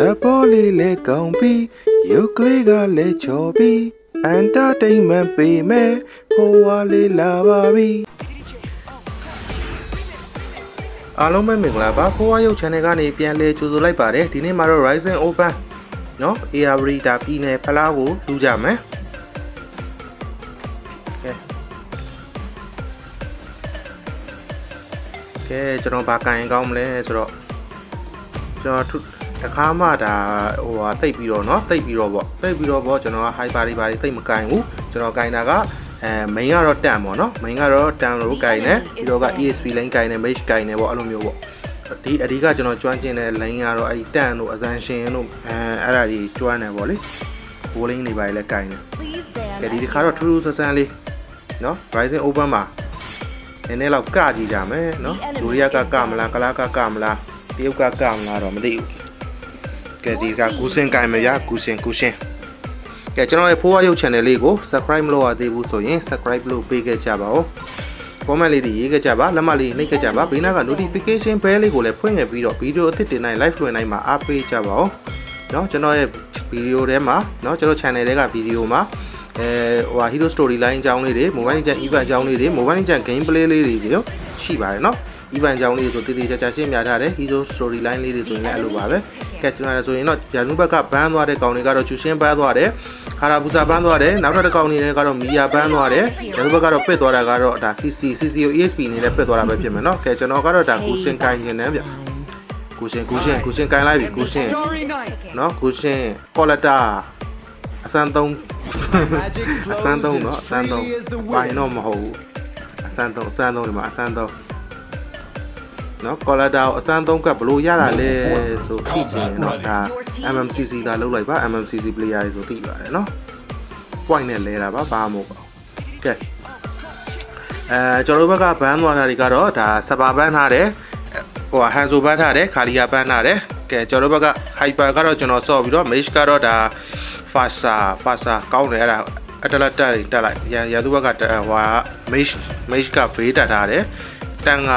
လက်ပေါ်လေးလဲကောင်းပြီးရုပ်ကလေးကလည်းချော်ပြီးအန်တာတိန်မန်ပေးမယ်ဖိုးဝါလေးလာပါပြီအားလုံးပဲမင်္ဂလာပါဖိုးဝါရုပ် channel ကနေပြန်လဲကြိုဆိုလိုက်ပါတယ်ဒီနေ့မှာတော့ Rising Open เนาะ AR ဒါပြည်နယ်ဖလားကိုလူကြမယ်ကဲကဲကျွန်တော်ဘာကန်ရင်ကောင်းမလဲဆိုတော့ကျွန်တော်ထု တခါမှဒါဟိုဟာတိတ်ပြီးတော့เนาะတိတ်ပြီးတော့ပေါ့တိတ်ပြီးတော့ပေါ့ကျွန်တော်က hyper တွေဘာတွေတိတ်မကန်ဘူးကျွန်တော်ကန်တာကအဲ main ကတော့တန်ပေါ့เนาะ main ကတော့တန်လို့ကန်နေပြီးတော့က ESP lane ကန်နေ mesh ကန်နေပေါ့အဲ့လိုမျိုးပေါ့ဒီအဓိကကျွန်တော်ကျွမ်းကျင်တဲ့ lane ကတော့အဲ့ဒီတန်တို့အစန်ရှင်တို့အဲအဲ့ဒါကြီးကျွမ်းနေပေါ့လေ bowling တွေပါလေကန်နေ Please ban ကဲဒီတစ်ခါတော့ထူးထူးဆန်းဆန်းလေးเนาะ Rising Open မှာနည်းနည်းတော့ကကြည့်ကြမယ်เนาะလူရီးကကမလားကလားကကမလားတရုတ်ကကမလားတော့မသိဘူး ကဲဒီကကူစင်ကင်မရကူစင်ကူစင်ကဲကျွန်တော်ရဲ့ဖိုးဝါရုပ် channel လေးကို subscribe မလုပ်ရသေးဘူးဆိုရင် subscribe လုပ်ပေးခဲ့ကြပါဦး comment လေးတွေရေးခဲ့ကြပါလက်မှတ်လေးနှိပ်ခဲ့ကြပါဘေးနားက notification bell လေးကိုလည်းဖွင့်ခဲ့ပြီးတော့ video အသစ်တင်တိုင်း live လွှင့်တိုင်းမှာအားပေးကြပါဦးเนาะကျွန်တော်ရဲ့ video ထဲမှာเนาะကျွန်တော် channel ထဲက video မှာအဲဟိုဟာ hero story line အကြောင်းလေးတွေ mobile legend event အကြောင်းလေးတွေ mobile legend game play လေးတွေရောရှိပါတယ်เนาะ event အကြောင်းလေးဆိုတည်တည်ချာချာရှင်းပြထားတယ် hero story line လေးတွေဆိုရင်လည်းအဲ့လိုပါပဲကဲကျွန်တော်လည်းဆိုရင်တော့ဂျာနုဘက်ကဘန်းသွားတဲ့ကောင်တွေကတော့ချူရှင်းဘန်းသွားတယ်ဟာရာဘူစာဘန်းသွားတယ်နောက်တစ်ကောင်နေလည်းကတော့မီယာဘန်းသွားတယ်ဂျာနုဘက်ကတော့ပစ်သွားတာကတော့ဒါ CC CCO ESP နေနဲ့ပစ်သွားတာပဲဖြစ်မယ်เนาะကဲကျွန်တော်ကတော့ဒါကူစင်ကိုင်းနေတယ်ဗျကူရှင်ကူရှင်ကူရှင်ကိုင်းလိုက်ပြီကူရှင် Starry night. เนาะကူရှင်ကောလတာအစမ်းသုံး Magic အစမ်း flows သုံး as เนาะအစမ်းသုံး freely as the ပိုင်း wind. တော့မဟုတ်ဘူးအစမ်းသုံးအစမ်းသုံးဒီမှာအစမ်းသုံး နော်ကော်လာတာကိုအစမ်းသုံးကပ်ဘလို့ရတာလဲဆိုသိချင်ရင်တော့ဒါ MMCC ကလောက်လိုက်ပါ MMCC player တွေဆိုသိပါတယ်နော် point နဲ့လဲတာပါဘာမှမဟုတ်ပါဘူးကဲအဲကျွန်တော်တို့ဘက်ကဘန်းသွားတာတွေကတော့ဒါစပါဘန်းထားတယ်ဟိုဟန်ဆိုဘန်းထားတယ်ခါလီယာဘန်းထားတယ်ကဲကျွန်တော်တို့ဘက်က hyper ကတော့ကျွန်တော်ဆော့ပြီးတော့ mage ကတော့ဒါ fasa fasa ကောင်းတယ်အဲ့ဒါအတလက်တက်တက်လိုက်ရန်ရန်သူဘက်ကဟိုဟာ mage mage ကဖေးတက်ထားတယ်တန်က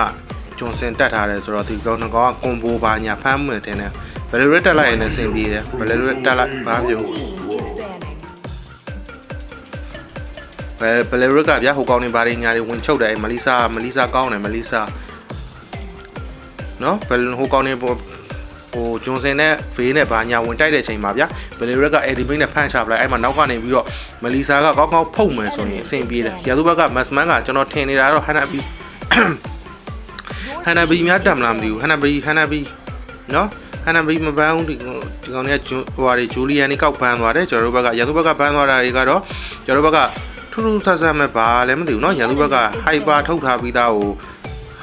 ဂျွန်စင်တက်ထားတယ်ဆိုတော့ဒီကောင်ကောင်ကကွန်ဘိုပါညာဖမ်းမှန်တင်တယ်ဘယ်လိုရက်တက်လိုက်ရင်လည်းအဆင်ပြေတယ်ဘယ်လိုရက်တက်လိုက်ဘာပြော is banning. ဘယ်ဘယ်လိုရက်ကဗျာဟိုကောင်းနေပါရညာတွေဝင်ချုပ်တယ်မလီစာမလီစာကောင်းတယ်မလီစာနော်ဘယ်ဟိုကောင်းနေဟိုဂျွန်စင်နဲ့ဖေးနဲ့ဘာညာဝင်တိုက်တဲ့အချိန်မှာဗျာဘယ်လိုရက်ကအေဒီဘိန်းနဲ့ဖန့်ချပလိုက်အဲ့မှာနောက်ကနေပြီးတော့မလီစာကကောင်းကောင်းဖုတ်မယ်ဆိုရင်အဆင်ပြေတယ်ရာသူဘက်ကမတ်စမန်ကကျွန်တော်ထင်နေတာတော့ဟန်နာဘီ ဟန်နာဘီများတက်မလားမသိဘူးဟန်နာဘီဟန်နာဘီနော်ဟန်နာဘီမပန်းဒီဒီကောင်တွေကဟိုဟာတွေဂျူလီယန်တွေကောက်ပန်းသွားတယ်ကျွန်တော်တို့ဘက်ကရန်သူဘက်ကပန်းသွားတာတွေကတော့ကျွန်တော်တို့ဘက်ကထူးထူးဆန်းဆန်းပဲဘာလည်းမသိဘူးနော်ရန်သူဘက်ကဟိုက်ပါထုတ်ထားပြီးသားဟို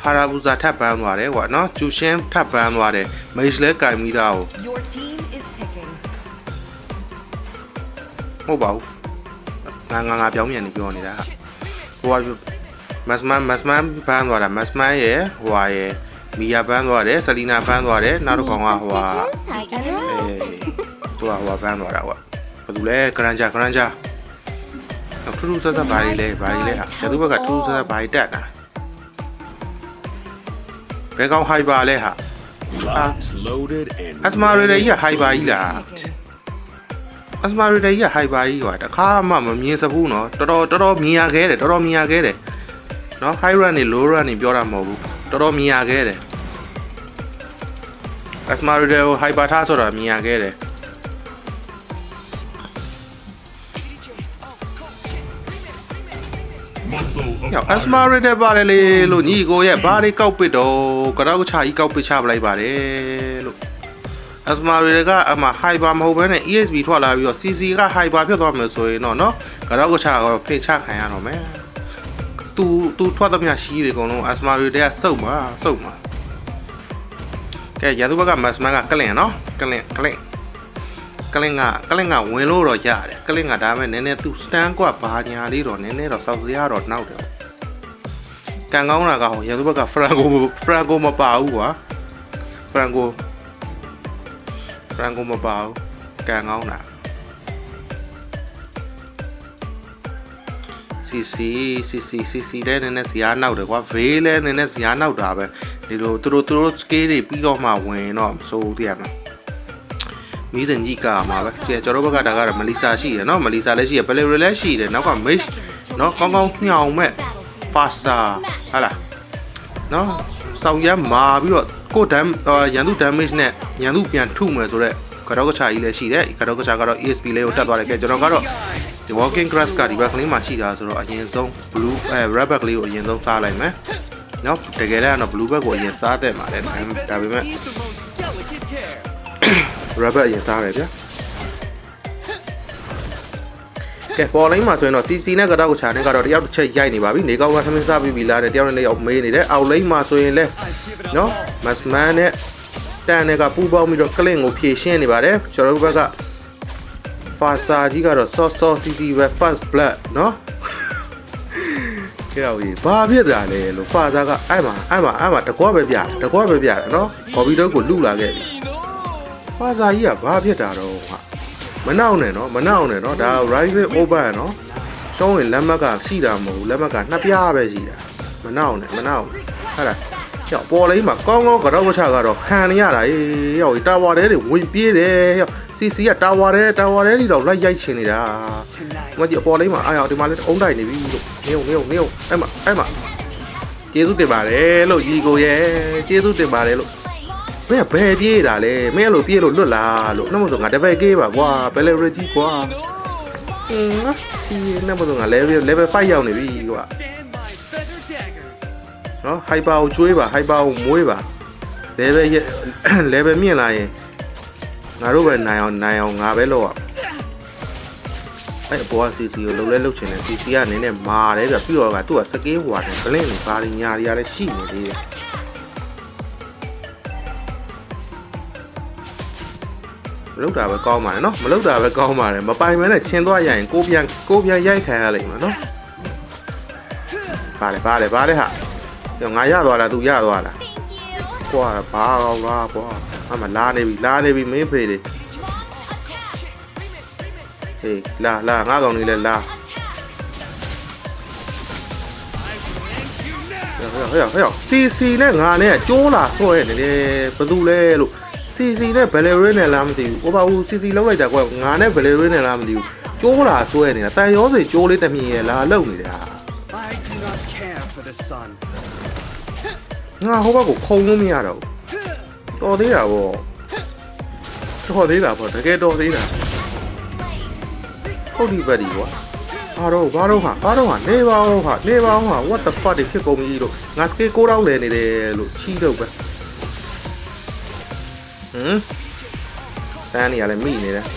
ဟာရာဘူဇာထပ်ပန်းသွားတယ်ကွာနော်ဂျူရှင်းထပ်ပန်းသွားတယ်မေ့စ်လဲကင်ပြီးသားဟိုဟုတ်ပါဘူးငါငါငါပြောင်းပြန်နေပြောနေတာဟိုဟာ မတ်မန်မတ်မန်ပန်းသွားတာမတ်မန်ရဲ့ဟိုဟာရဲ့မီယာပန်းသွားတယ်ဆလီနာပန်းသွားတယ်နောက်တစ်ကောင်ကဟိုဟာ I can အေးသူကဟိုဟာပန်းသွားတာကွာဘာလို့လဲဂရန်ဂျာဂရန်ဂျာထူးထူးဆန်းဆန်းဘာကြီးလဲဘာကြီးလဲဟာရန်သူဘက်ကထူးထူးဆန်းဆန်းဘာကြီးတက်တာဘယ်ကောင်ဟိုက်ပါလဲဟာ Locked, loaded, and အစမာရီကြီးကဟိုက်ပါကြီးလားအစမာရီကြီးကဟိုက်ပါကြီးကွာတခါမှမမြင်စဘူးနော်တော်တော်တော်တော်မြင်ရခဲ့တယ်တော်တော်မြင်ရခဲ့တယ် နော် high run နေ low run နေပြောတာမဟုတ်ဘူးတော်တော်မြင်ရခဲ့တယ်အစမာရီကိုဟိုက်ပါထားဆိုတာမြင်ရခဲ့တယ်ညောင်အစမာရတဲ့ပါတယ်လေလို့ညီကိုရဲ့ဘာတွေကောက်ပစ်တော့ကတော့ချာကြီးကောက်ပစ်ချပလိုက်ပါတယ်လို့အစမာရကအမဟိုက်ပါမဟုတ်ဘဲနဲ့ ESB ထွက်လာပြီးတော့ CC ကဟိုက်ပါဖြစ်သွားမယ်ဆိုရင်တော့နော်ကတော့ချာကတော့ဖိတ်ချခံရတော့မယ် သူသူထွက်သမျှရှိတယ်အကုန်လုံးအစမာရတဲ့ကစုပ်မှာစုပ်မှာကဲရသူဘက်ကမတ်စမန်ကကလင်နော်ကလင်ကလင်ကလင်ကကလင်ကဝင်လို့တော့ရတယ်ကလင်ကဒါပေမဲ့နည်းနည်းသူစတန်ကွာဘာညာလေးတော့နည်းနည်းတော့စောက်စရာတော့နောက်တယ်ကန်ကောင်းတာကဟိုရန်သူဘက်ကဖရန်ကိုဖရန်ကိုမပါဘူးကွာဖရန်ကိုဖရန်ကိုမပါဘူးကန်ကောင်းတာ စီစီစီစီစီစီလဲနည်းနည်းဇာနောက်တယ်ကွာဘေးလဲနည်းနည်းဇာနောက်တာပဲဒီလိုသူတို့သူတို့ scale တွေပြီးတော့မှဝင်တော့မစိုးဘူးတရားမမီးစင်ကြီးကမှာပဲကျကျွန်တော်ဘက်ကဒါကတော့မလီစာရှိတယ်နော်မလီစာလည်းရှိတယ်ဘယ်လေလည်းရှိတယ်နောက်က mage နော်ကောင်းကောင်းညှောင်မဲ့ faster ဟာလားနော်စောင်းရမ်းမာပြီးတော့ကိုဒမ်ရန်သူ damage နဲ့ရန်သူပြန်ထုမယ်ဆိုတော့ကတော့ကချာကြီးလည်းရှိတယ်ကတော့ကချာကတော့ ESP လေးကိုတက်သွားတယ်ကဲကျွန်တော်ကတော့ ဒီ walking grass ကဒီဘက်ကလေးမှာရှိတာဆိုတော့အရင်ဆုံး blue အဲ red bag လေးကိုအရင်ဆုံးစားလိုက်မယ်နော်တကယ်လည်းကတော့ blue bag ကိုအရင်စားတဲ့မှာလဲဒါပေမဲ့ rubber အရင်စားရတယ်ဗျာကဲပေါ်လိုင်းမှာဆိုရင်တော့ CC နဲ့ကတော့ကိုချာနဲ့ကတော့တယောက်တစ်ချက်ရိုက်နေပါပြီနေကောင်းကသမင်းစားပြီးပြီလားတဲ့တယောက်နဲ့တယောက်မေးနေတယ်အောက်လိန်မှာဆိုရင်လဲနော် Masman နဲ့တန်နဲ့ကပူပေါင်းပြီးတော့ကလင့်ကိုဖြည့်ရှင်းနေပါတယ်ကျွန်တော်တို့ဘက်က Fasa ကြီးကတော့ Sauce Sauce CC ပဲ First Blood နော်ကြောက်ကြီးဘာဖြစ်တာလဲလို့ Fasa ကအဲ့မှာအဲ့မှာအဲ့မှာတကွာပဲပြတယ်တကွာပဲပြတယ်နော်ကော်ပီတော့ကိုလူလာခဲ့ပြီဖာစာကြီးကဘာဖြစ်တာတော့ဟာမနောက်နဲ့နော်မနောက်နဲ့နော်ဒါ rising over နော်ရှုံးရင်လက်မက်ကရှိတာမဟုတ်ဘူးလက်မက်ကနှစ်ပြားပဲရှိတာမနောက်နဲ့မနောက်နဲ့ဟုတ်လားရောက်ပေါ်လေးမှာကောင်းကောင်းကတော့မချကတော့ခံနေရတာအေးရောက်တာဝါတဲတွေဝင်ပြေးတယ်ရောက် စီစီကတာဝါတဲတာဝါတဲတွေတော့လိုက်ရိုက်ချင်နေတာမကြီးအပေါ်လေးမှာအားရောက်ဒီမှာလည်းအုံးတိုက်နေပြီလို့နေုံနေုံနေုံအဲ့မှာအဲ့မှာကျေးဇူးတင်ပါတယ်လို့ရီကိုရဲ့ကျေးဇူးတင်ပါတယ်လို့မင်းကဘယ်ပြေးတာလဲမင်းအဲ့လိုပြေးလို့လွတ်လာလို့နှမဆိုငါတပည့်ကေးပါကွာဘယ်လေရကြီးကွာဟင်းချီနှမဆိုငါ level level 5ရောက်နေပြီကွာနော် hyper ကိုကျွေးပါ hyper ကိုမွေးပါ level ရဲ့ level မြင့်လာရင် ငါတို့ပဲနိုင်အောင်နိုင်အောင်ငါပဲလုပ်ရအဲ့အပေါ်က CC ကိုလှုပ်လဲလှုပ်ချင်တယ် CC ကနည်းနည်းမာတယ်ပြပြီးတော့ကသူ့ကစကေးဟွာတယ်ဘလင်းတွေဘာတွေညာတွေကလည်းရှိနေသေးတယ်မလုပ်တာပဲကောင်းပါတယ်နော်မလုပ်တာပဲကောင်းပါတယ်မပိုင်မဲနဲ့ချင်းသွားရရင်ကိုပြန်ကိုပြန်ရိုက်ခံရလိမ့်မယ်နော်ပါလေပါလေပါလေဟာညငါရသွားလား तू ရသွားလားကွာဘာကောင်းလားကွာ အမလာနေပြီလာနေပြီမင်းဖေးတွေဟေးလာလာငါကောင်လေးလဲလာဟဲ့ဟဲ့ဟဲ့စီစီနဲ့ငါနဲ့ကျိုးလာဆွဲနေတယ်ဘယ်သူလဲလို့ CC နဲ့ Valerian နဲ့လားမသိဘူး။ဟိုပါဘူး CC လောက်လိုက်တာကွာငါနဲ့ Valerian နဲ့လားမသိဘူး။ကျိုးလာဆွဲနေတာတန်ရောစေကျိုးလေးတစ်မြင်ရလာလုံနေတာ I do not care for the sun. ။ငါဟိုဘက်ကိုခုံလို့မရတော့ဘူး။ တော်သေးတာဗော။တော်သေးတာဗောတကယ်တော်သေးတာ။ဟုတ်ဒီဘက်ဒီကွာ။ဘာတော့ဘာတော့ဟာဘာတော့ဟာနေပါဦးဟာနေပါဦးဟာ what the fuck တွေဖြစ်ကုန်ပြီလို့ငါစကေးကိုတောင်းလဲနေတယ်လို့ချီးတော့ပဲ။ဟမ်စတန်နေရလဲမိနေတယ်။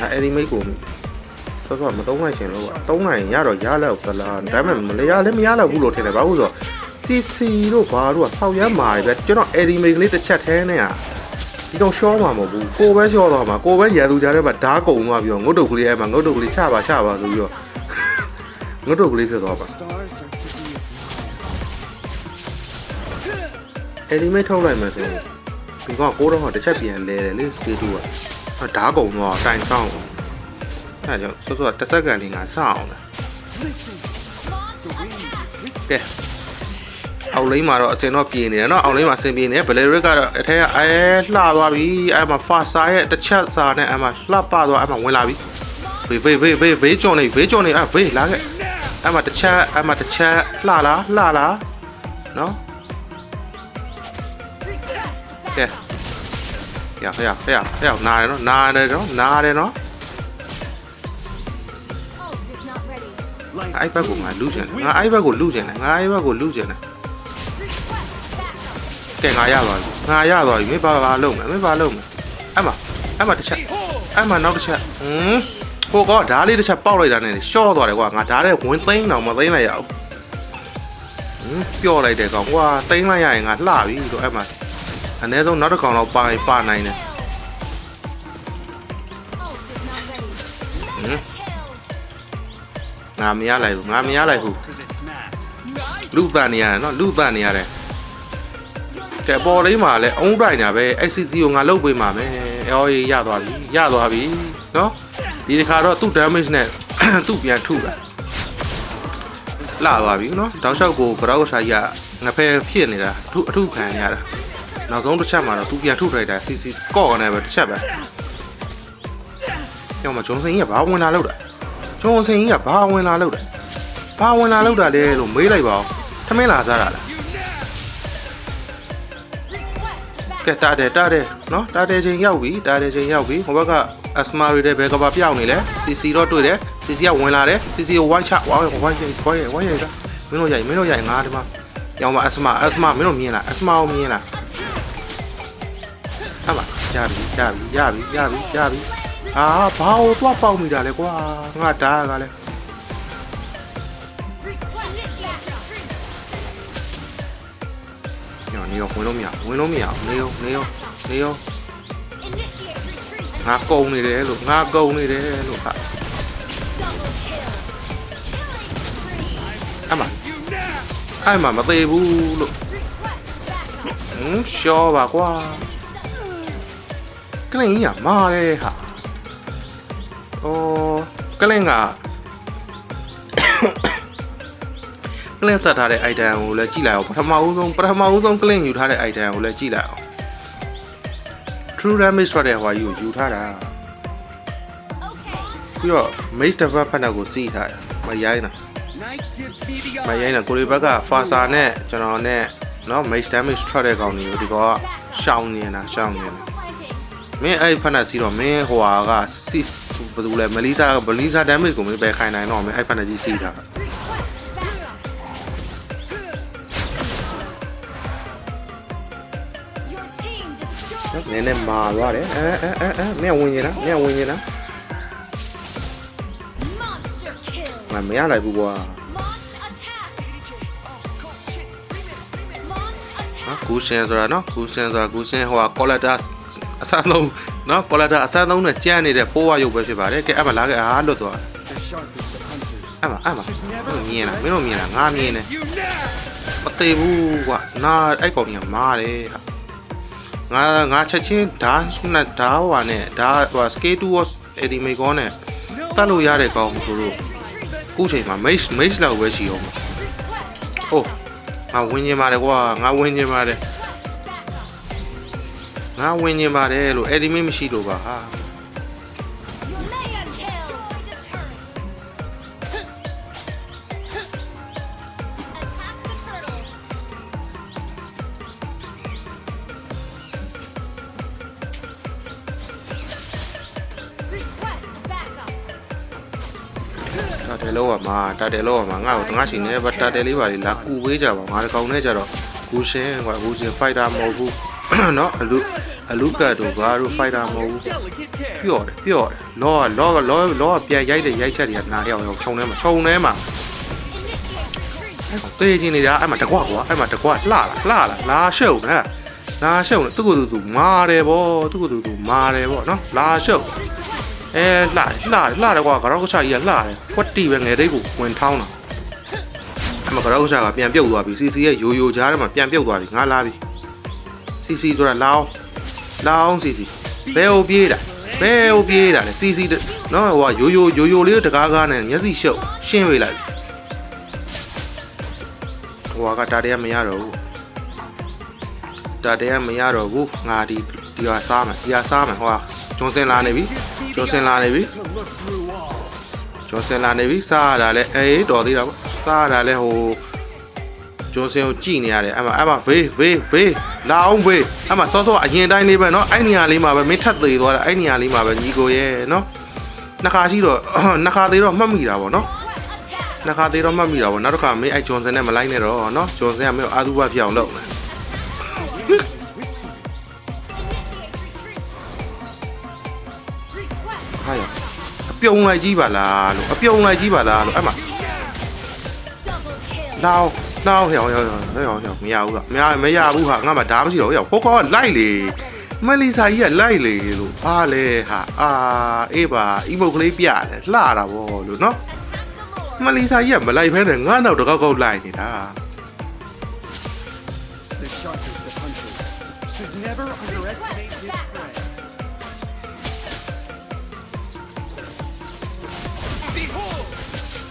အဲအဲ့ဒီမိတ်ကိုဆောဆောမတုံးနိုင်ချင်လို့ကတုံးနိုင်ရတော့ရလောက်သလားဒါပေမဲ့မရလည်းမရတော့ဘူးလို့ထင်တယ်ဘာလို့ဆိုတော့ CC တို့ဘာတို့ကဆောက်ရမ်းမာတယ်ဗျကျွန်တော် Eddie May ကလေးတစ်ချက်ထဲနဲ့อ่ะဒီတော့ရှောမှာမဟုတ်ဘူးကိုပဲရှောသွားမှာကိုပဲရန်သူကြားထဲမှာဓားကုံသွားပြီးတော့ငုတ်တုတ်ကလေးအဲ့မှာငုတ်တုတ်ကလေးချပါချပါဆိုပြီးတော့ငုတ်တုတ်ကလေးဖြစ်သွားပါ Stars are to be အဲ့ဒီမိတ်ထုတ်လိုက်မယ်ဆိုရင်ဒီကောင်ကိုတော့တစ်ချက်ပြန်လဲတယ်လေစကေးတူကဓားကုံတော့တိုင်ဆောင်အဲ့ကြောင့်စောစောတစ်စက္ကန့်လေးငါစအောင်လားကဲ အောက်လိမ့်မှာတော့အစင်တော့ပြေနေတယ်เนาะအောက်လိမ့်မှာဆင်ပြေနေတယ်ဘယ်လေရစ်ကတော့အထက်ကအဲလှသွားပြီအဲ့မှာဖာစာရဲ့တစ်ချက်စာနဲ့အဲ့မှာလှပသွားအဲ့မှာဝင်လာပြီဘေးဘေးဘေးဘေးဘေးကြော်နေဘေးကြော်နေအဲ့ဘေးလာခဲ့အဲ့မှာတစ်ချက်အဲ့မှာတစ်ချက်လှလားလှလားเนาะ ကဲရဖရဖရဖရနာတယ်နော်နာတယ်နော်နာတယ်နော် Ult is not ready. အဲ့ဘက်ကိုငါလူချင်တယ်ငါအဲ့ဘက်ကိုလူချင်တယ်ငါအဲ့ဘက်ကိုလူချင်တယ် ကဲငါရသွားပြီငါရသွားပြီမင်းဘာဘာလုပ်မယ်မင်းဘာလုပ်မယ်အဲ့မှာအဲ့မှာတစ်ချက်အဲ့မှာနောက်တစ်ချက်ဟမ်ဟိုကောဓားလေးတစ်ချက်ပေါက်လိုက်တာနဲ့ရှော့သွားတယ်ကွာငါဓားတဲ့ဝင်သိမ်းတော့မသိမ်းလိုက်ရအောင်ဟမ်ပျော့လိုက်တယ်ကောင်ကွာသိမ်းလိုက်ရရင်ငါလှပြီဆိုအဲ့မှာအနည်းဆုံးနောက်တစ်ကောင်တော့ပါရင်ပါနိုင်တယ် Ult is not ready. ဟမ်ငါမရလိုက်ဘူးငါမရလိုက်ဘူး to this mass. လူပန်နေရတယ်နော်လူပန်နေရတယ် ကဲပေါ်လေးမှာလည်းအုံးတိုင်းတာပဲ XCC ကိုငါလုတ်ပေးမှာမယ်အော်ရရသွားပြီရသွားပြီနော်ဒီတစ်ခါတော့သူ့ damage နဲ့သူ့ပြန်ထုတာလာသွားပြီနော်တောက်လျှောက်ကိုကြောက်ရှာကြီးကငဖဲဖြစ်နေတာအထုအထုခံရတာနောက်ဆုံးတစ်ချက်မှာတော့သူပြန်ထုတ်ထိုက်တာစီစီကော့ကနေပဲတစ်ချက်ပဲကျောင်းမှာဂျွန်ဆင်ကြီးကဘာဝင်လာလို့တာဂျွန်ဆင်ကြီးကဘာဝင်လာလို့တာဘာဝင်လာလို့တာလဲလို့မေးလိုက်ပါဦးထမင်းလာစားတာလား ကဲတားတယ်တားတယ်နော်တားတယ်ချိန်ရောက်ပြီတားတယ်ချိန်ရောက်ပြီဟိုဘက်ကအစမာရီတဲ့ဘဲကဘာပြောင်းနေလဲစီစီတော့တွေ့တယ်စီစီကဝင်လာတယ်စီစီကိုဝိုင်းချဝိုင်းဝိုင်းဝိုင်းဝိုင်းရတာမင်းတို့ရိုက်မင်းတို့ရိုက်ငါဒီမှာရောင်းမအစမာအစမာမင်းတို့မြင်လားအစမာကိုမြင်လားဟာပါရပြီရပြီရပြီရပြီရပြီအာဘာလို့သွားပေါက်မိတာလဲကွာငါတားကလည်း ညောင်နေရောဝင်လို့မရဝင်လို့မရနေရောနေရောနေရော Initiate retreat. ငါကုံနေတယ်လို့ငါကုံနေတယ်လို့ဟာ Double kill. Killing spree. အမအဲ့မှာမသေးဘူးလို့ Request backup. ဟင်းရှောပါကွာကလင်ကြီးကမာတယ်ဟာအော်ကလင်က ကလင်ဆက်ထားတဲ့ item ကိုလည်းကြည့်လိုက်အောင်ပထမဦးဆုံးပထမဦးဆုံးကလင်ယူထားတဲ့ item ကိုလည်းကြည့်လိုက်အောင် True Damage ဆိုတဲ့ဟွာကြီးကိုယူထားတာ Okay. ပြီးတော့ Mace Develop ဖက်ကိုစီးထားတယ်မရိုင်းတာ Night gives me the မရိုင်းတာ eyes. ကိုရီဘက်က Faster နဲ့ကျွန်တော်နဲ့နော် Mace Damage ထွက်တဲ့ကောင်တွေကိုဒီကောကရှောင်းနေတာရှောင်းနေတာ Flanking. မင်းအဲ့ဖက်နဲ့စီးတော့မင်းဟိုဟာကစီဘယ်သူလဲမလီဆာမလီဆာ damage ကိုမင်းပဲခိုင်းနိုင်တော့မင်းအဲ့ဖက်နဲ့ကြီးစီးတာ နည်းနည်းမာသွားတယ်အဲအဲအဲအဲမင်းဝင်ရင်လားမင်းဝင်ရင်လား Monster kill. မမရလိုက်ဘူးကွာ Launch attack. Launch နော် attack. ဂူရှင်ဆိုတာနော်ဂူရှင်ဆိုတာဂူရှင်ဟိုဟာ collector အစလုံးနော် collector အစလုံးနဲ့ကြမ်းနေတဲ့ဖိုးဝရုပ်ပဲဖြစ်ပါတယ်ကဲအဲ့မှာလာခဲ့အားလွတ်သွား The sharpest of hunters. အဲ့မှာအဲ့မှာမင်းတို့မြင်လားမင်းတို့မြင်လားငါမြင်တယ် You now! မသေးဘူးကွာနာအဲ့ကောင်ကြီးကမားတယ်ဟာ ငါငါချက်ချင်းဓာတ်နဲ့ဓာတ်ဟွာနဲ့ဓာတ်ဟွာ skate to watch anime ကောနဲ့တတ်လို့ရတဲ့ကောင်ဆိုလို့ခုချိန်မှာ maze maze လောက်ပဲရှိအောင် Request backup. ဟုတ်ငါဝင်ကျင်ပါတယ်ကွာငါဝင်ကျင်ပါတယ် Request backup. ငါဝင်ကျင်ပါတယ်လို့ anime မရှိလို့ပါဟာ တာတယ်လောက်ပါမှာတာတယ်လောက်ပါမှာငါ့ကိုငါရှင်နေပါတာတယ်လေးပါလေလာကူပေးကြပါငါတကောင်နဲ့ကြတော့ဂူရှင်ကွာဂူရှင် fighter မဟုတ်ဘူးเนาะအလူအလူကတ်တို့ဘာတို့ fighter မဟုတ်ဘူး Delicate care. ပြော့တယ်ပြော့တယ်လောကလောကလောလောကပြန်ရိုက်တဲ့ရိုက်ချက်တွေကနားရောက်ရောက်ခြုံထဲမှာခြုံထဲမှာ Initiate retreat. တေးချင်းနေတာအဲ့မှာတကွကွာအဲ့မှာတကွလှလာလှလာလာရှုပ်နေလာရှုပ်နေသူ့ကိုယ်သူသူမာတယ်ဗောသူ့ကိုယ်သူသူမာတယ်ဗောနော်လာရှုပ် အဲလှလှလှတယ်ကွာကတော့ကချာကြီးကလှတယ်ကွက်တီပဲငယ်တိတ်ကိုဝင်ထောင်းတာအဲ့မှာကတော့ကချာကပြန်ပြုတ်သွားပြီစီစီရဲ့ယိုယိုကြားထဲမှာပြန်ပြုတ်သွားပြီငါလာပြီစီစီဆိုတာလောင်းလောင်းစီစီဘယ်ဟိုပြေးတာဘယ်ဟိုပြေးတာလဲစီစီနော်ဟိုကယိုယိုယိုယိုလေးတကားကားနဲ့မျက်စိရှုပ်ရှင်းပေးလိုက်ဟိုကတာတရားမရတော့ဘူးတာတရားမရတော့ဘူးငါဒီဒီဟာစားမယ်ဒီဟာစားမယ်ဟိုကကျွန်းစင်လာနေပြီ ကျော်စင်လာနေပြီကျော်စင်လာနေပြီစားရတာလဲအေးတော်သေးတာပေါ့စားရတာလဲဟိုကျော်စင်ကိုကြည်နေရတယ်အဲ့မှာအဲ့မှာဖေးဖေးဖေးလာအောင်ဖေးအဲ့မှာစောစောအရင်တိုင်းလေးပဲနော်အဲ့နေရာလေးမှာပဲမင်းထပ်သေးသွားတာအဲ့နေရာလေးမှာပဲညီကိုရဲ့နော်နှစ်ခါရှိတော့နှစ်ခါသေးတော့မှတ်မိတာပေါ့နော်နှစ်ခါသေးတော့မှတ်မိတာပေါ့နောက်တစ်ခါမင်းအဲ့ဂျွန်ဆန်နဲ့မလိုက်နဲ့တော့နော်ဂျွန်ဆန်ကမင်းအာသူဘပြောင်းလို့ ဟာရအပြုံလိုက်ကြီးပါလားလို့အပြုံလိုက်ကြီးပါလားလို့အဲ့မှာ double kill. လောင်းလောင်းဟဲ့ဟဲ့ဟဲ့ဟဲ့ဟဲ့မရဘူးကမရမရမရဘူးဟာငါမှဓာမရှိတော့ဟဲ့ဟိုကောလိုက်လေမလီစာကြီးကလိုက်လေလို့ဘာလဲဟာအာအေးပါအီမုတ်ကလေးပြတယ်လှတာဗောလို့နော် Attack the lord. မလီစာကြီးကမလိုက်ဖဲနဲ့ငါနောက်တစ်ကောက်ကောက်လိုက်နေတာ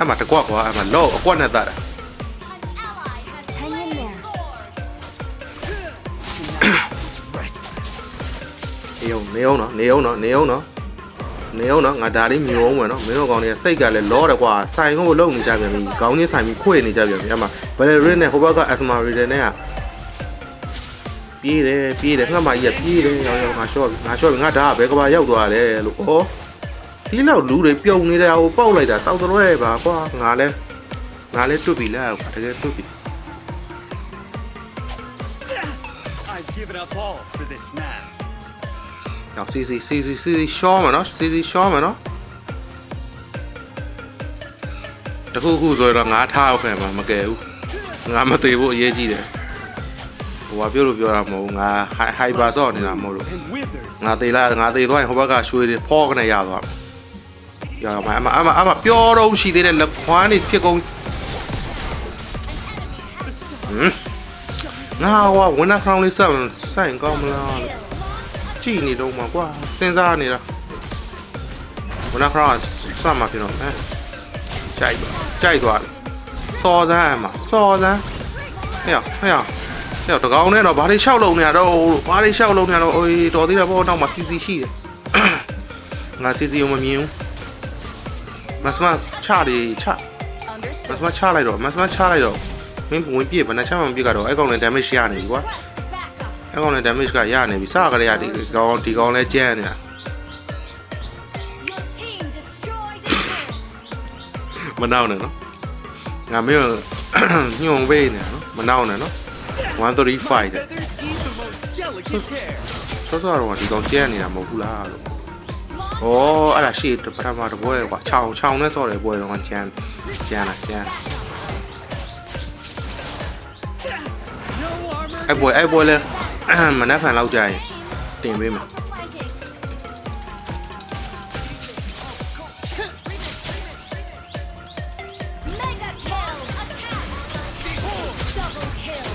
အဲ့မှာတကွက်ကွာအဲ့မှာလောအကွက်နဲ့တတ်တာ An ally has Hang in there. နေအောင်နေအောင်နော်နေအောင်နော်နေအောင်နော်နေအောင်နော်ငါဒါလေးမြုံအောင်မယ်နော်မင်းတို့ကောင်တွေကစိတ်ကလည်းလောတယ်ကွာဆိုင်ကိုလုံနေကြပြန်ပြီခေါင်းချင်းဆိုင်ပြီးခွေနေကြပြန်ပြီအမှဘယ်ရင်းနဲ့ဟိုဘက်ကအစမာရီတဲ့နဲ့ကပြေးတယ်ပြေးတယ်ငါမကြီးကပြေးတယ်ရောင်ရောင်ငါရှော့ငါရှော့ငါဒါကဘယ်ကဘာရောက်သွားလဲလို့ဩ ဒီလောက်လူတွေပြုံနေတာဟိုပေါက်လိုက်တာတောက်တော့ရဲပါကွာငါလဲငါလဲတွတ်ပြီလားကွာတကယ်တွတ်ပြီ I've given up all for this mask. နောက်စီစီစီစီစီရှော့မယ်နော်စီစီရှော့မယ်နော်တခုခုဆိုတော့ငါထားအောင်ခဲ့မှာမကယ်ဘူးငါမသေးဘူးအရေးကြီးတယ်ဟိုဘာပြောလို့ပြောတာမဟုတ်ဘူးငါဟိုင်ပါဆော့နေတာမဟုတ်လို့ And withers. ငါသေးလားငါသေးသွားရင်ဟိုဘက်ကရွှေတွေဖောကနေရသွား ရမှာအမအမအမပြောတော့ရှိသေးတယ်လက်ခွမ်းနေဖြစ်ကုန်ဟမ်ငါဟောဝင်းနာခေါင်းလေးဆက်ဆိုင်ကောင်းမလားလို့ကြည့်နေတော့မှာကွာစဉ်းစားနေတာဘနာခရာစမှာဖြစ်တော့အဲကြိုက်သွားကြိုက်သွားစော်စမ်းအမစော်စမ်းဟဲ့ဟဲ့ဟဲ့တကောင်နဲ့တော့ဘာတွေလျှောက်လုံနေရတော့ဘာတွေလျှောက်လုံနေရတော့အိုးတော်သေးတယ်ပေါ့တော့မှစီစီရှိတယ်ငါစီစီကိုမမြင်ဘူး မစမချတယ်ချမစမချလိုက်တော့မစမချလိုက်တော့မင်းဝင်ပြည့်ဘယ်နှချမှမပြည့်ကတော့အဲ့ကောင်လည်း damage ရနေပြီကွာအဲ့ကောင်လည်း damage ကရနေပြီစကလေးကဒီကောင်ဒီကောင်လည်းကျန်းနေတာ Your team destroyed the turret. မနောက်နဲ့နော်ငါမင်းညွန်ပေးနေနော်မနောက်နဲ့နော်135တဲ့ Feathers need the most delicate care. စောစောတော့ဒီကောင်ကျန်းနေတာမဟုတ်ဘူးလားလို့ ဩအဲ့ဒါရှေ့ပထမတပွဲကွာခြောင်ခြောင်နဲ့စောတယ်ပွဲတော့ကျန်းကျန်းလားကျန်း No armor. အဲ့ပွဲအဲ့ပွဲလဲမနှက်ဖန်လောက်ကြရင်တင်ပေးမယ် Flanking. Mega kill. Attack. Double kill.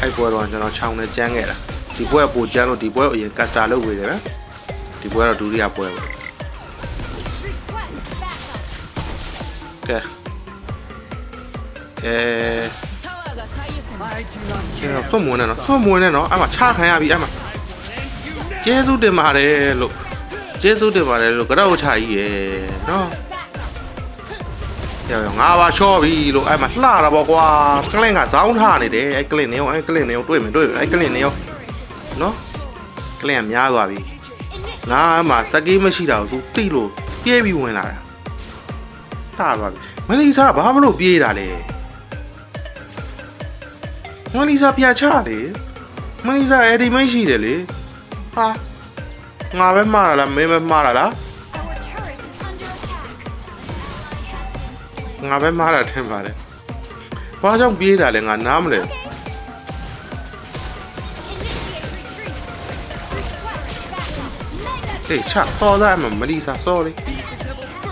အဲ့ပွဲတော့ကျွန်တော်ခြောင်နဲ့ကျန်းခဲ့တာဒီပွဲကပိုကျန်းလို့ဒီပွဲကိုအရင်ကတ်စတာလုပ်ဝေတယ်ဗျ ဒီပွဲတော့ဒုတိယပွဲပဲ Request backup. ကဲအဲ I do not ကျဲ care. ဆွတ်မွေးနေနော်ဆွတ်မွေးနေနော်အဲ့မှာချခံရပြီအဲ့မှာကျေးဇူးတင်ပါတယ်လို့ကျေးဇူးတင်ပါတယ်လို့ကတော့ချကြီးရယ်နော် Backup. ရောင်ငါပါချောပြီလို့အဲ့မှာလှတာပေါ့ကွာကလင်ကဇောင်းထားနေတယ်အဲ့ကလင်နေရောအဲ့ကလင်နေရောတွေ့မယ်တွေ့မယ်အဲ့ကလင်နေရောနော်ကလင်ကများသွားပြီ Initiate. ငါအမှစကေးမရှိတာကို तू တိလို့ပြေးပြီးဝင်လာတာလှသွားပြီမလီစာဘာမလို့ပြေးတာလဲမလီစာပြချလေမလီစာအဲ့ဒီမရှိတယ်လေဟာငါပဲမှားတာလားမင်းပဲမှားတာလား Our turret is under attack. Ally has been slain. ငါပဲမှားတာထင်ပါတယ်ဘာကြောင့်ပြေးတာလဲငါနားမလဲ Mega ဟေးချစော်သားအမမလီစာစော်လေ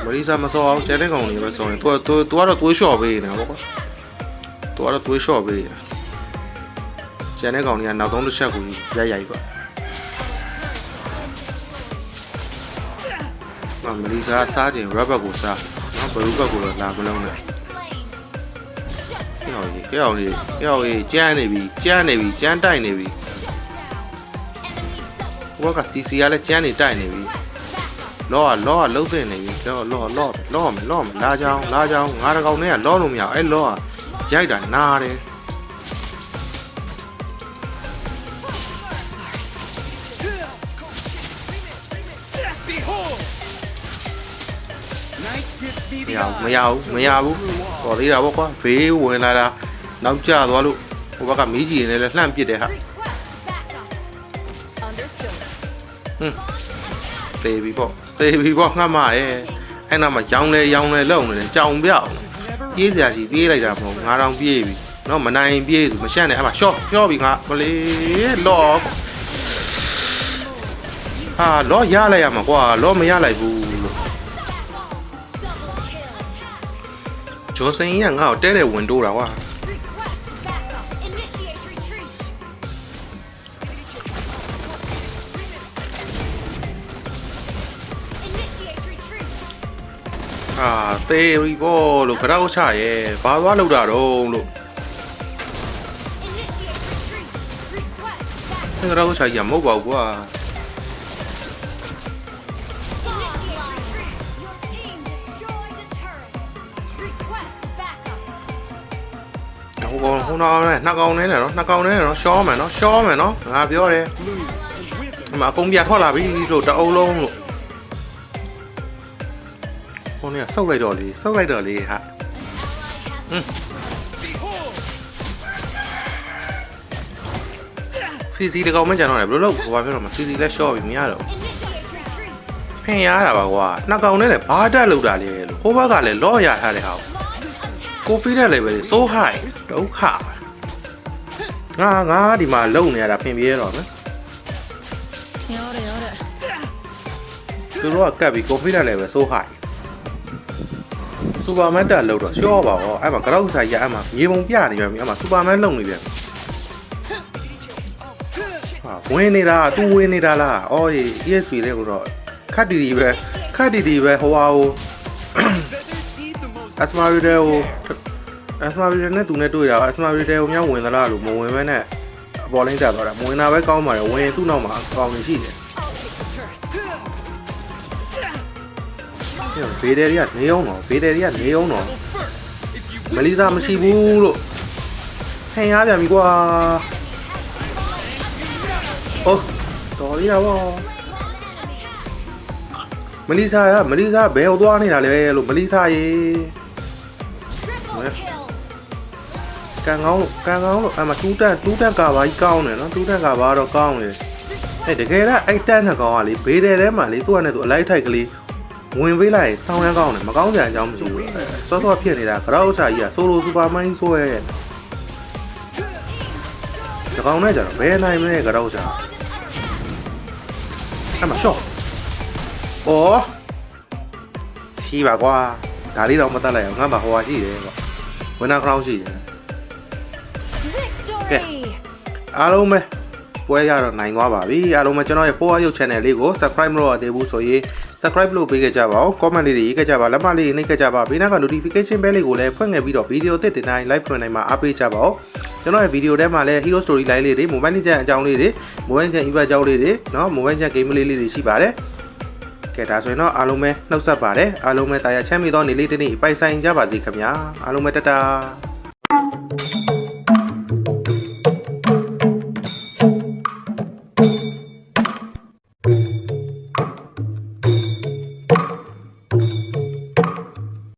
မလီစာမစော်အောင်ကျန်တဲ့ကောင်တွေပဲစော်နေ तू तू तू ကတော့သွေးလျှော့ပေးနေတာပေါ့ကွာ तू ကတော့သွေးလျှော့ပေးနေတာကျန်တဲ့ကောင်တွေကနောက်ဆုံးတစ်ချက်ကိုရိုက်ရိုက်ကွာမမလီစာစားခြင်း rubber ကိုစားနော်ဘလူးဘက်ကိုတော့လာမလုံးနဲ့ slain. Shut ဟောကြီးဟောကြီးဟောကြီးကျန်းနေပြီကျန်းနေပြီကျန်းတိုက်နေပြီ down. Enemy double ဟိုက CC ကလည်းကျန်းနေတိုက်နေပြီ back. လောကလောကလှုပ်တဲ့နေပြီလောလောလောလောမယ်လောမယ်လာကြောင်းလာကြောင်းငါတကောင်နဲ့ကလောလို့မရအောင်အဲ့လောကရိုက်တာနားတယ် Behold. Night gives me မ the ရဘူးမ eye ရဘူး to မရဘူး look through all. တော်သေးတာပေါ့ကွာဘေးဝင်လာတာနောက်ကျသွားလို့ဟိုဘက်ကမီးကြီးနေလဲလှမ်းပစ်တယ်ဟာ သေပြီပေါ့သေပြီပေါ့ငှက်မရဲ့အဲ့နောက်မှာရောင်းလဲရောင်းလဲလုံနေတယ်ကြောင်ပြောက် Never ပြေးစရာကြီးပြေးလိုက်တာမဟုတ်ငါတောင်ပြေးပြီနော်မနိုင်ပြေးသူမရှက်နဲ့အဲ့မှာရှော့ရှော့ပြီငါမလေးလော့ဟာလော့ရလိုက်ရမှာကွာလော့မရလိုက်ဘူးလို့ Double kill attack. ဂျွန်စင်ကြီးကငါ့ကိုတဲတဲ့ဝင်တိုးတာကွာ အာသေပြီပေါ့လို့ကြောက်ချရဲ့ဘာသွားလောက်တာတော့လို့ Initiate retreat. Request backup. အဲ့ကတော့ချာကြီးကမဟုတ်ပါဘူးကွာ Initiate retreat. Your team destroyed a turret. Request backup. ဟိုကောင်ဟိုနောက်နဲ့နှစ်ကောင်နဲ့နော်နှစ်ကောင်နဲ့နော်ရှောမယ်နော်ရှောမယ်နော်ငါပြောတယ် Lose and with ဒီမှာအကုန်ပြထွက်လာပြီလို့တအုပ်လုံးလို့ ဟိုနေဆောက်လိုက်တော့လေဆောက်လိုက်တော့လေဟာစီစီတကောင်မကြံတော့တယ်ဘယ်လိုလုပ်ဘာပြောတော့မစီစီလက်ရှော့ပြီမရတော့ Initiate retreat. ဖင်ရတာပါကွာနှစ်ကောင်နဲ့လည်းဘာတက်လောက်တာလဲလို့ဟိုဘက်ကလည်းလော့ရထားတဲ့ဟာ Launch attack. ကိုဖီနဲ့လည်းပဲဆိုးဟိုင်ဒုက္ခငါငါဒီမှာလုံနေရတာဖင်ပြေးတော့နော်သူတို့ကကတ်ပြီးကိုဖီနဲ့လည်းပဲဆိုးဟိုင် စူပါမန်တက်လောက်တော့ရှော့ပါဘောအဲ့မှာကရောက်ဆိုင်ရအဲ့မှာမြေပုံပြနေပြန်ပြီအဲ့မှာစူပါမန်လုံနေပြန်ပြီဟာဝင်နေတာသူဝင်နေတာလားအော် ESP လေးကိုတော့ခတ်တီတီပဲခတ်တီတီပဲဟိုဟာဟို feathers eat the most အစမာရီတဲကိုအစမာရီတဲနဲ့သူနဲ့တွေ့တာအစမာရီတဲကိုမြောက်ဝင်သလားလို့မဝင်မဲနဲ့အပေါ်လိမ့်တက်သွားတာမဝင်တာပဲကောင်းပါတယ်ဝင်သူ့နောက်မှာအကောင်နေရှိတယ် ဘေးတယ်တွေကနေအောင်တော့ဘေးတယ်တွေကနေအောင်တော့ if you မလီစာမရှိဘူးလို့ဟင်ရပြန်ပြီကွာဟုတ်တော်ရပါဘောမလီစာကမလီစာဘယ်ဟိုသွားနေတာလဲလို့မလီစာရေ Triple Yeah. kill. ကန်ကောင်းလို့ကန်ကောင်းလို့အမတူးတက်တူးတက်ကဘာကြီးကောင်းတယ်နော်တူးတက်ကဘာတော့ကောင်းတယ်အဲ့တကယ်တော့အဲ့တက်နှစ်ကောင်ကလေဘေးတယ်ထဲမှာလေသူ့ကနေသူအလိုက်ထိုက်ကလေး ဝင်ပေးလိုက်ရင်ဆောင်းရမ်းကောင်းတယ်မကောင်းကြအကြောင်းမရှိဘူးအဲစောစောဖြစ်နေတာကရောဥစ္စာကြီးကဆိုလိုစူပါမိုင်းဆွဲရဲ့ဒီကောင်နဲ့ကြတော့ဘယ်နိုင်မလဲကရောဥစ္စာအဲ့မှာရှော့အော်စီပါကွာဒါလေးတော့မတတ်လိုက်အောင်ငါ့မှာဟိုဟာရှိတယ်ကွာဝင်နာခရောင်းရှိတယ် Victory. အားလုံးပဲပွဲရတော့နိုင်သွားပါပြီအားလုံးပဲကျွန်တော်ရဲ့4ရုပ် channel လေးကို subscribe မလုပ်ရသေးဘူးဆိုရင် subscribe လုပ်ပေးခဲ့ကြပါဦး comment လေးတွေရေးခဲ့ကြပါလက်မလေးတွေနှိပ်ခဲ့ကြပါဘေးနားက notification bell လေးကိုလည်းဖွင့်ခဲ့ပြီးတော့ video အသစ်တင်တိုင်း live ဖွင့်နိုင်မှာအားပေးကြပါဦးကျွန်တော်ရဲ့ video ထဲမှာလည်း hero story line လေးတွေ mobile legend အကြောင်းလေးတွေ mobile legend event အကြောင်းလေးတွေเนาะ mobile legend game လေးလေးတွေရှိပါတယ်ကဲဒါဆိုရင်တော့အားလုံးပဲနှုတ်ဆက်ပါတယ်အားလုံးပဲတာယာချမ်းမြေသောနေ့လေးတစ်နေ့ပိုင်ဆိုင်ကြပါစေခင်ဗျာအားလုံးပဲတတာ